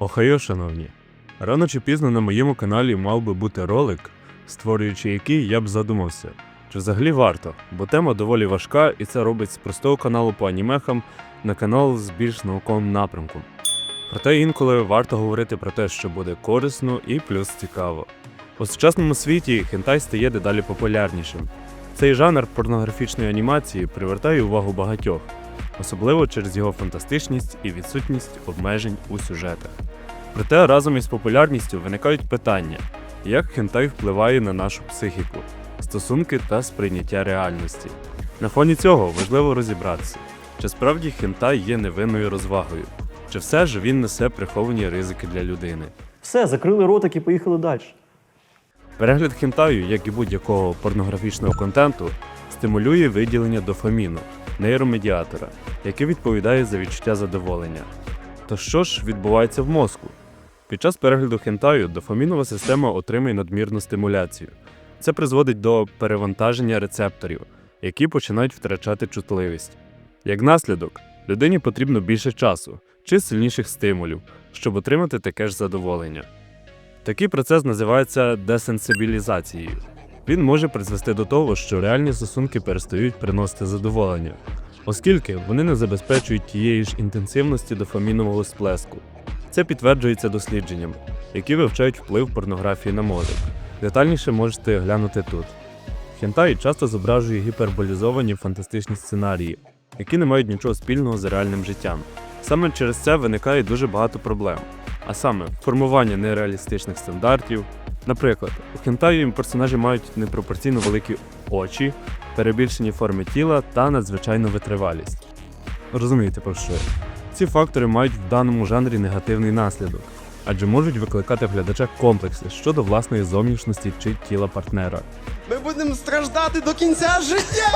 Охайо, шановні. Рано чи пізно на моєму каналі мав би бути ролик, створюючи який я б задумався, чи взагалі варто, бо тема доволі важка, і це робить з простого каналу по анімехам на канал з більш науковим напрямком. Проте інколи варто говорити про те, що буде корисно і плюс цікаво. У сучасному світі хентай стає дедалі популярнішим. Цей жанр порнографічної анімації привертає увагу багатьох, особливо через його фантастичність і відсутність обмежень у сюжетах. Проте разом із популярністю виникають питання, як хентай впливає на нашу психіку, стосунки та сприйняття реальності. На фоні цього важливо розібратися, чи справді хентай є невинною розвагою, чи все ж він несе приховані ризики для людини. Все, закрили ротик і поїхали далі. Перегляд хентаю, як і будь-якого порнографічного контенту, стимулює виділення дофаміну, нейромедіатора, який відповідає за відчуття задоволення. То що ж відбувається в мозку? Під час перегляду хентаю дофамінова система отримує надмірну стимуляцію. Це призводить до перевантаження рецепторів, які починають втрачати чутливість. Як наслідок, людині потрібно більше часу чи сильніших стимулів, щоб отримати таке ж задоволення. Такий процес називається десенсибілізацією. Він може призвести до того, що реальні стосунки перестають приносити задоволення, оскільки вони не забезпечують тієї ж інтенсивності дофамінового сплеску. Це підтверджується дослідженнями, які вивчають вплив порнографії на мозок. Детальніше можете глянути тут. Хентай часто зображує гіперболізовані фантастичні сценарії, які не мають нічого спільного з реальним життям. Саме через це виникає дуже багато проблем, а саме формування нереалістичних стандартів. Наприклад, у хентаю персонажі мають непропорційно великі очі, перебільшені форми тіла та надзвичайну витривалість. Розумієте про що? Ці фактори мають в даному жанрі негативний наслідок, адже можуть викликати в глядача комплекси щодо власної зовнішності чи тіла партнера. Ми будемо страждати до кінця життя!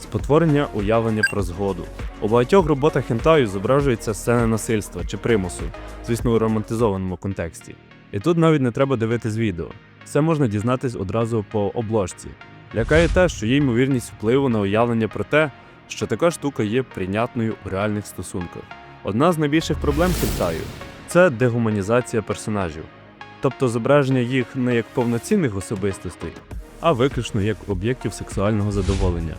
Спотворення уявлення про згоду. У багатьох роботах хентаю зображується сцена насильства чи примусу, звісно, у романтизованому контексті. І тут навіть не треба дивитись відео. Все можна дізнатись одразу по обложці. Лякає те, що є ймовірність впливу на уявлення про те, що така штука є прийнятною у реальних стосунках. Одна з найбільших проблем хентаю це дегуманізація персонажів, тобто зображення їх не як повноцінних особистостей, а виключно як об'єктів сексуального задоволення.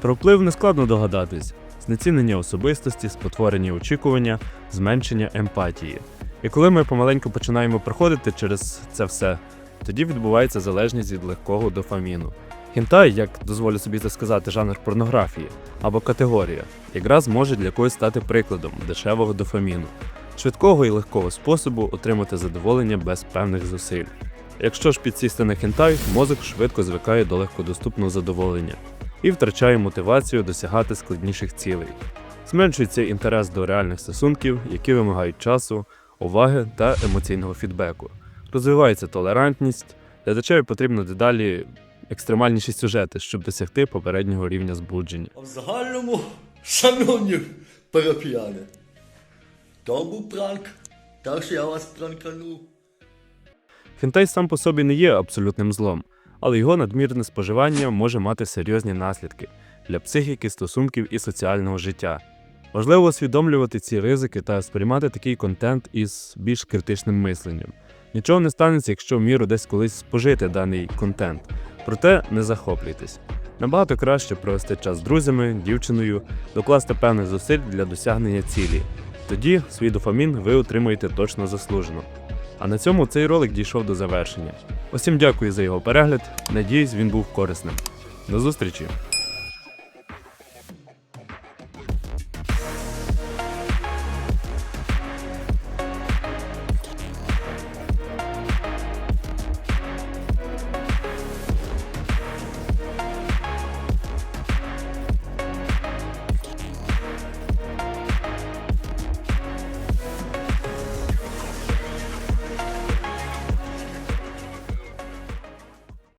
Про вплив не складно догадатись: знецінення особистості, спотворення очікування, зменшення емпатії. І коли ми помаленьку починаємо проходити через це все, тоді відбувається залежність від легкого дофаміну. Хінтай, як дозволю собі це сказати, жанр порнографії або категорія, якраз може для когось стати прикладом дешевого дофаміну, швидкого і легкого способу отримати задоволення без певних зусиль. Якщо ж підсісти на хентай, мозок швидко звикає до легкодоступного задоволення і втрачає мотивацію досягати складніших цілей. Зменшується інтерес до реальних стосунків, які вимагають часу, уваги та емоційного фідбеку. Розвивається толерантність, глядачеві потрібно дедалі екстремальніші сюжети, щоб досягти попереднього рівня збудження. А в загальному, шановні парафіяни, то був пранк, так що я вас пранканув. Хентай сам по собі не є абсолютним злом, але його надмірне споживання може мати серйозні наслідки для психіки, стосунків і соціального життя. Важливо усвідомлювати ці ризики та сприймати такий контент із більш критичним мисленням. Нічого не станеться, якщо в міру десь колись спожити даний контент, проте не захоплюйтесь. Набагато краще провести час з друзями, дівчиною, докласти певних зусиль для досягнення цілі. Тоді свій дофамін ви отримаєте точно заслужено. А на цьому цей ролик дійшов до завершення. Усім дякую за його перегляд. Надіюсь, він був корисним. До зустрічі!